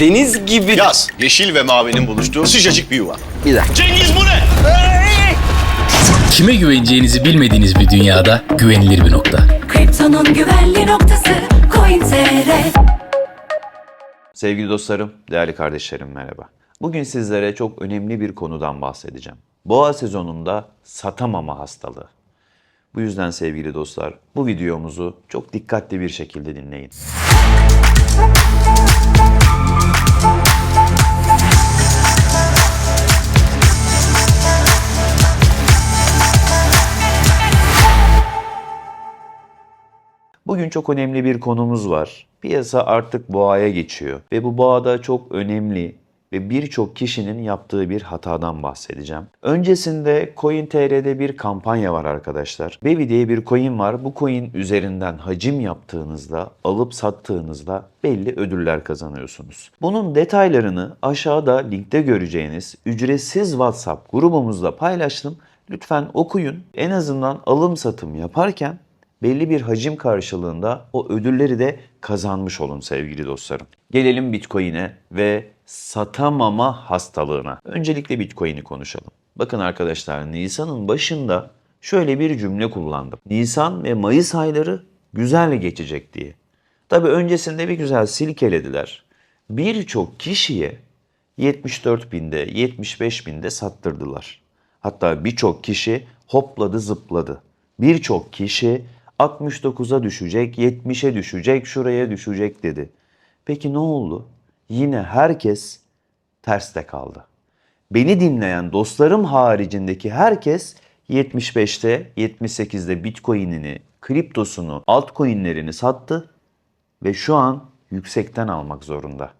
Deniz gibi... Yaz, yeşil ve mavinin buluştuğu sıcacık bir yuva. Bir dakika. Cengiz bu ne? Kime güveneceğinizi bilmediğiniz bir dünyada güvenilir bir nokta. Kriptonun güvenli noktası Coin.tr Sevgili dostlarım, değerli kardeşlerim merhaba. Bugün sizlere çok önemli bir konudan bahsedeceğim. Boğa sezonunda satamama hastalığı. Bu yüzden sevgili dostlar, bu videomuzu çok dikkatli bir şekilde dinleyin. Bugün çok önemli bir konumuz var. Piyasa artık boğaya geçiyor ve bu boğada çok önemli ve birçok kişinin yaptığı bir hatadan bahsedeceğim. Öncesinde CoinTR'de bir kampanya var arkadaşlar. Baby diye bir coin var. Bu coin üzerinden hacim yaptığınızda, alıp sattığınızda belli ödüller kazanıyorsunuz. Bunun detaylarını aşağıda linkte göreceğiniz ücretsiz WhatsApp grubumuzda paylaştım. Lütfen okuyun. En azından alım satım yaparken belli bir hacim karşılığında o ödülleri de kazanmış olun sevgili dostlarım. Gelelim Bitcoin'e ve satamama hastalığına. Öncelikle Bitcoin'i konuşalım. Bakın arkadaşlar Nisan'ın başında şöyle bir cümle kullandım. Nisan ve Mayıs ayları güzel geçecek diye. Tabi öncesinde bir güzel silkelediler. Birçok kişiye 74 binde, 75 binde sattırdılar. Hatta birçok kişi hopladı zıpladı. Birçok kişi 69'a düşecek, 70'e düşecek, şuraya düşecek dedi. Peki ne oldu? Yine herkes terste kaldı. Beni dinleyen dostlarım haricindeki herkes 75'te, 78'de Bitcoin'ini, kriptosunu, altcoin'lerini sattı ve şu an yüksekten almak zorunda.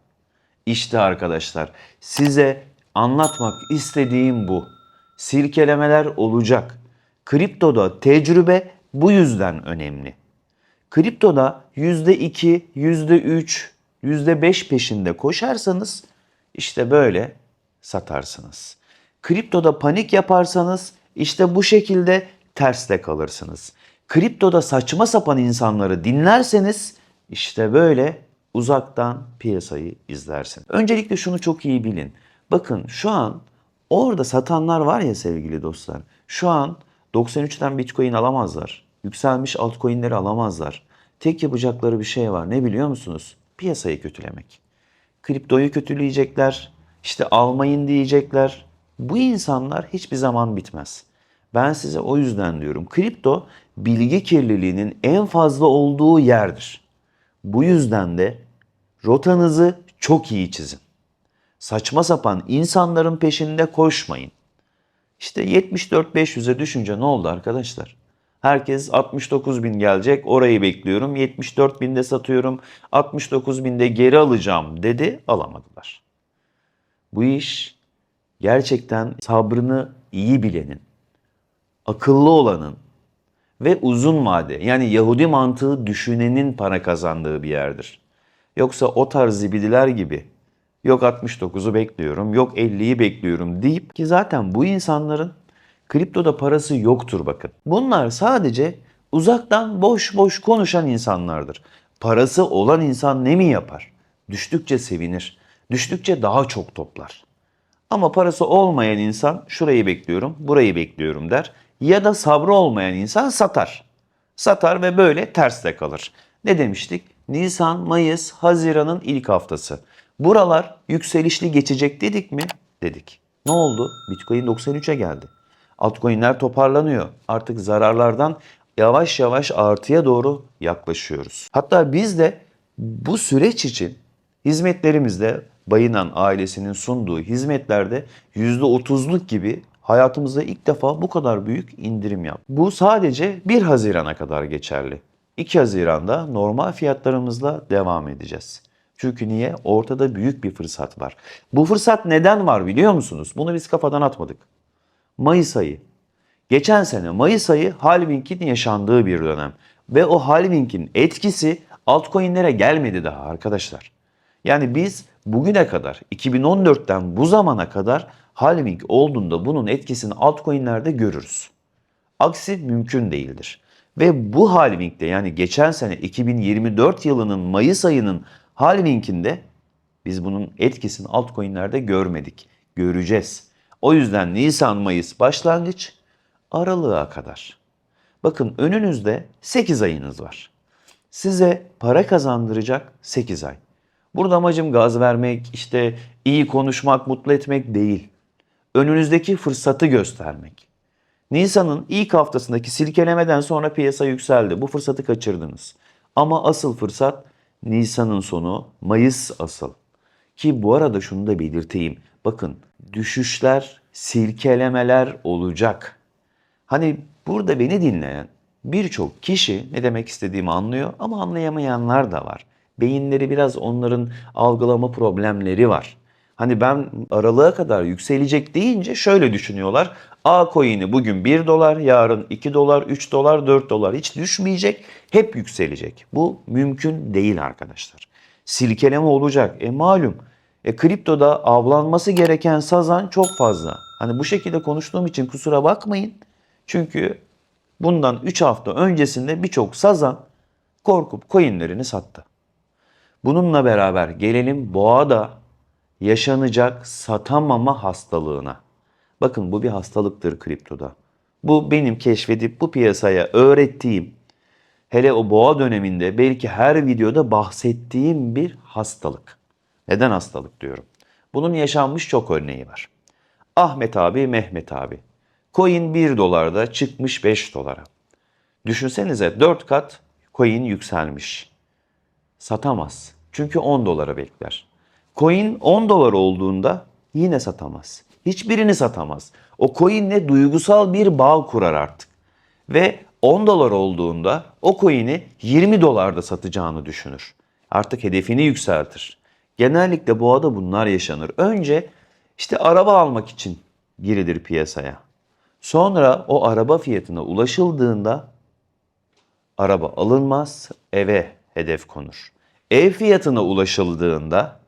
İşte arkadaşlar size anlatmak istediğim bu. Silkelemeler olacak. Kriptoda tecrübe bu yüzden önemli. Kriptoda %2, %3, %5 peşinde koşarsanız işte böyle satarsınız. Kriptoda panik yaparsanız işte bu şekilde terste kalırsınız. Kriptoda saçma sapan insanları dinlerseniz işte böyle uzaktan piyasayı izlersiniz. Öncelikle şunu çok iyi bilin. Bakın şu an orada satanlar var ya sevgili dostlar. Şu an 93'ten Bitcoin alamazlar. Yükselmiş altcoin'leri alamazlar. Tek yapacakları bir şey var. Ne biliyor musunuz? Piyasayı kötülemek. Kriptoyu kötüleyecekler. işte almayın diyecekler. Bu insanlar hiçbir zaman bitmez. Ben size o yüzden diyorum. Kripto bilgi kirliliğinin en fazla olduğu yerdir. Bu yüzden de rotanızı çok iyi çizin. Saçma sapan insanların peşinde koşmayın. İşte 74-500'e düşünce ne oldu arkadaşlar? Herkes 69 bin gelecek orayı bekliyorum 74 binde satıyorum 69 binde geri alacağım dedi alamadılar. Bu iş gerçekten sabrını iyi bilenin, akıllı olanın ve uzun vade yani Yahudi mantığı düşünenin para kazandığı bir yerdir. Yoksa o tarz zibidiler gibi yok 69'u bekliyorum, yok 50'yi bekliyorum deyip ki zaten bu insanların kriptoda parası yoktur bakın. Bunlar sadece uzaktan boş boş konuşan insanlardır. Parası olan insan ne mi yapar? Düştükçe sevinir. Düştükçe daha çok toplar. Ama parası olmayan insan şurayı bekliyorum, burayı bekliyorum der. Ya da sabrı olmayan insan satar. Satar ve böyle terste kalır. Ne demiştik? Nisan, Mayıs, Haziran'ın ilk haftası. Buralar yükselişli geçecek dedik mi? Dedik. Ne oldu? Bitcoin 93'e geldi. Altcoin'ler toparlanıyor. Artık zararlardan yavaş yavaş artıya doğru yaklaşıyoruz. Hatta biz de bu süreç için hizmetlerimizde Bayınan ailesinin sunduğu hizmetlerde %30'luk gibi hayatımızda ilk defa bu kadar büyük indirim yaptık. Bu sadece 1 Haziran'a kadar geçerli. 2 Haziran'da normal fiyatlarımızla devam edeceğiz. Çünkü niye? Ortada büyük bir fırsat var. Bu fırsat neden var biliyor musunuz? Bunu biz kafadan atmadık. Mayıs ayı. Geçen sene Mayıs ayı halvingin yaşandığı bir dönem. Ve o halvingin etkisi altcoin'lere gelmedi daha arkadaşlar. Yani biz bugüne kadar 2014'ten bu zamana kadar halving olduğunda bunun etkisini altcoin'lerde görürüz. Aksi mümkün değildir. Ve bu halvingde yani geçen sene 2024 yılının Mayıs ayının halvinginde Biz bunun etkisini altcoin'lerde görmedik. Göreceğiz. O yüzden Nisan Mayıs başlangıç Aralık'a kadar. Bakın önünüzde 8 ayınız var. Size para kazandıracak 8 ay. Burada amacım gaz vermek, işte iyi konuşmak, mutlu etmek değil. Önünüzdeki fırsatı göstermek. Nisan'ın ilk haftasındaki silkelemeden sonra piyasa yükseldi. Bu fırsatı kaçırdınız. Ama asıl fırsat Nisan'ın sonu, Mayıs asıl. Ki bu arada şunu da belirteyim. Bakın düşüşler, silkelemeler olacak. Hani burada beni dinleyen birçok kişi ne demek istediğimi anlıyor ama anlayamayanlar da var. Beyinleri biraz onların algılama problemleri var. Hani ben aralığa kadar yükselecek deyince şöyle düşünüyorlar. A coin'i bugün 1 dolar, yarın 2 dolar, 3 dolar, 4 dolar hiç düşmeyecek, hep yükselecek. Bu mümkün değil arkadaşlar. Silkeleme olacak. E malum e, kriptoda avlanması gereken sazan çok fazla. Hani bu şekilde konuştuğum için kusura bakmayın. Çünkü bundan 3 hafta öncesinde birçok sazan korkup coinlerini sattı. Bununla beraber gelelim boğada yaşanacak satamama hastalığına. Bakın bu bir hastalıktır kriptoda. Bu benim keşfedip bu piyasaya öğrettiğim, hele o boğa döneminde belki her videoda bahsettiğim bir hastalık. Neden hastalık diyorum? Bunun yaşanmış çok örneği var. Ahmet abi, Mehmet abi. Coin 1 dolarda çıkmış 5 dolara. Düşünsenize 4 kat coin yükselmiş. Satamaz. Çünkü 10 dolara bekler. Coin 10 dolar olduğunda yine satamaz. Hiçbirini satamaz. O coinle duygusal bir bağ kurar artık. Ve 10 dolar olduğunda o coin'i 20 dolarda satacağını düşünür. Artık hedefini yükseltir. Genellikle boğada bunlar yaşanır. Önce işte araba almak için girilir piyasaya. Sonra o araba fiyatına ulaşıldığında araba alınmaz, eve hedef konur. Ev fiyatına ulaşıldığında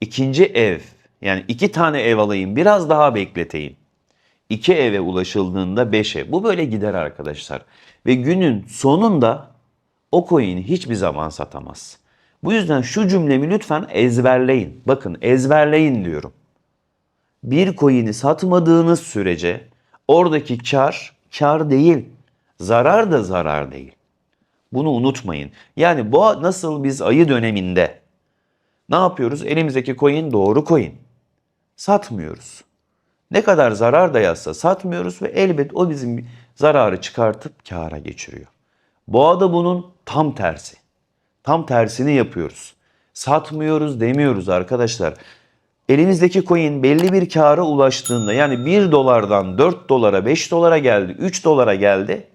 ikinci ev yani iki tane ev alayım biraz daha bekleteyim. İki eve ulaşıldığında beş ev. Bu böyle gider arkadaşlar. Ve günün sonunda o coin'i hiçbir zaman satamaz. Bu yüzden şu cümlemi lütfen ezberleyin. Bakın ezberleyin diyorum. Bir coin'i satmadığınız sürece oradaki kar kar değil. Zarar da zarar değil. Bunu unutmayın. Yani bu nasıl biz ayı döneminde ne yapıyoruz? Elimizdeki coin doğru coin. Satmıyoruz. Ne kadar zarar da yazsa satmıyoruz ve elbet o bizim zararı çıkartıp kâra geçiriyor. Boğada bunun tam tersi. Tam tersini yapıyoruz. Satmıyoruz demiyoruz arkadaşlar. Elinizdeki coin belli bir kâra ulaştığında yani 1 dolardan 4 dolara 5 dolara geldi 3 dolara geldi.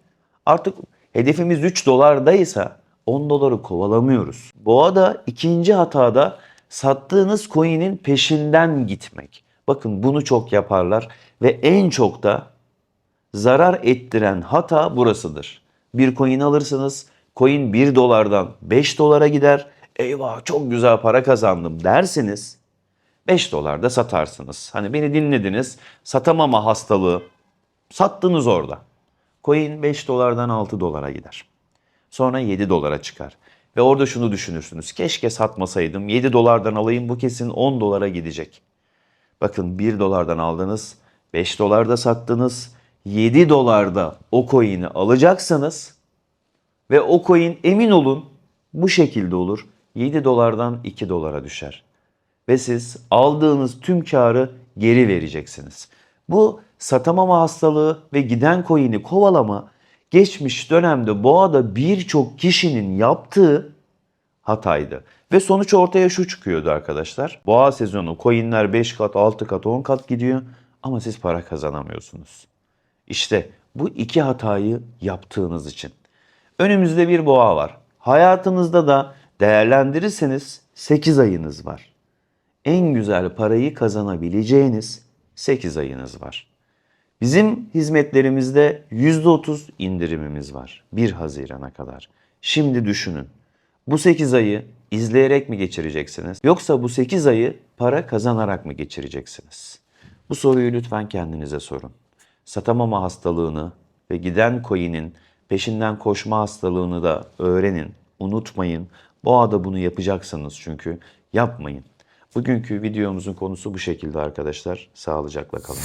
Artık hedefimiz 3 dolardaysa 10 doları kovalamıyoruz. Boğada ikinci hatada sattığınız coin'in peşinden gitmek. Bakın bunu çok yaparlar ve en çok da zarar ettiren hata burasıdır. Bir coin alırsınız, coin 1 dolardan 5 dolara gider. Eyvah çok güzel para kazandım dersiniz. 5 dolarda satarsınız. Hani beni dinlediniz. Satamama hastalığı. Sattınız orada. Coin 5 dolardan 6 dolara gider. Sonra 7 dolara çıkar. Ve orada şunu düşünürsünüz. Keşke satmasaydım. 7 dolardan alayım bu kesin 10 dolara gidecek. Bakın 1 dolardan aldınız. 5 dolarda sattınız. 7 dolarda o coin'i alacaksınız. Ve o coin emin olun bu şekilde olur. 7 dolardan 2 dolara düşer. Ve siz aldığınız tüm karı geri vereceksiniz. Bu satamama hastalığı ve giden coin'i kovalama geçmiş dönemde boğada birçok kişinin yaptığı hataydı. Ve sonuç ortaya şu çıkıyordu arkadaşlar. Boğa sezonu coinler 5 kat, 6 kat, 10 kat gidiyor ama siz para kazanamıyorsunuz. İşte bu iki hatayı yaptığınız için. Önümüzde bir boğa var. Hayatınızda da değerlendirirseniz 8 ayınız var. En güzel parayı kazanabileceğiniz 8 ayınız var. Bizim hizmetlerimizde %30 indirimimiz var 1 Haziran'a kadar. Şimdi düşünün. Bu 8 ayı izleyerek mi geçireceksiniz yoksa bu 8 ayı para kazanarak mı geçireceksiniz? Bu soruyu lütfen kendinize sorun. Satamama hastalığını ve giden coin'in peşinden koşma hastalığını da öğrenin. Unutmayın. Boğada bunu yapacaksınız çünkü. Yapmayın. Bugünkü videomuzun konusu bu şekilde arkadaşlar. Sağlıcakla kalın.